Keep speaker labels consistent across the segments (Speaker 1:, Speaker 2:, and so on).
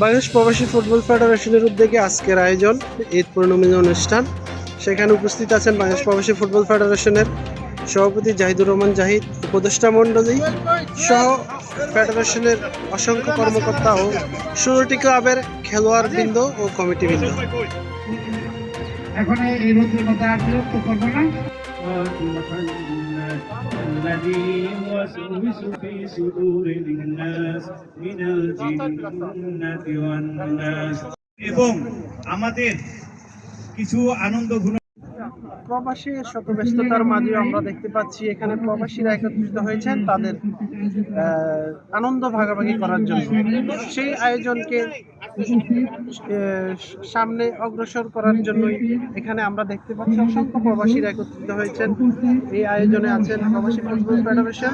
Speaker 1: বাংলাদেশ প্রবাসী ফুটবল ফেডারেশনের উদ্যোগে আজকের আয়োজন ঈদ পূর্ণমী অনুষ্ঠান। সেখানে উপস্থিত আছেন বাংলাদেশ প্রবাসী ফুটবল ফেডারেশনের সভাপতি জাহিদুর রহমান জাহিদ, উপদেষ্টা মণ্ডলী সহ ফেডারেশনের অসংখ্য কর্মকর্তা ও ষোলোটি ক্লাবের খেলোয়াড় বৃন্দ ও কমিটি বৃন্দ
Speaker 2: এখন এই রোদ্রের মধ্যে আর বিরক্ত করব না।
Speaker 3: يوسوس في صدور الناس من الجنة والناس এবং আমাদের কিছু আনন্দ ঘন
Speaker 1: প্রবাসী শত ব্যস্ততার মাঝেও আমরা দেখতে পাচ্ছি এখানে প্রবাসীরা একত্রিত হয়েছেন তাদের আহ, আনন্দ ভাগাভাগি করার জন্য সেই আয়োজনকে আহ, সামনে অগ্রসর করার জন্যই এখানে আমরা দেখতে পাচ্ছি অসংখ্য প্রবাসীরা একত্রিত হয়েছেন এই আয়োজনে আছেন প্রবাসী ফুটবল ফেডারেশন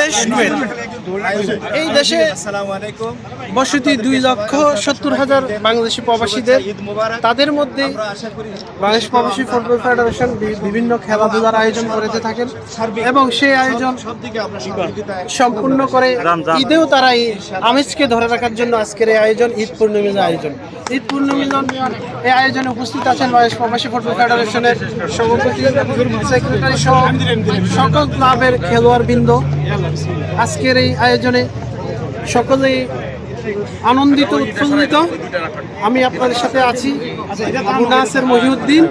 Speaker 1: দেশ এই দেশে বসতি দুই লক্ষ সত্তর হাজার বাংলাদেশি প্রবাসীদের তাদের মধ্যে বাংলাদেশ প্রবাসী ফুটবল ফেডারেশন বিভিন্ন খেলাধুলার আয়োজন করতে থাকেন এবং সেই আয়োজন সম্পূর্ণ করে ঈদেও তারা এই আমেজকে ধরে রাখার জন্য আজকের এই আয়োজন ঈদ পূর্ণিমার আয়োজন। ঈদ পূর্ণিমার এই আয়োজনে উপস্থিত আছেন বাংলাদেশ প্রবাসী ফুটবল ফেডারেশনের সভাপতি সেক্রেটারি সহ সকল ক্লাবের খেলোয়াড় বৃন্দ আজকের এই আয়োজনে সকলেই আনন্দিত, উৎফুল্লিত। আমি আপনাদের সাথে আছি নাসের মহিউদ্দিন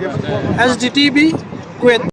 Speaker 1: টিভি কুয়েত।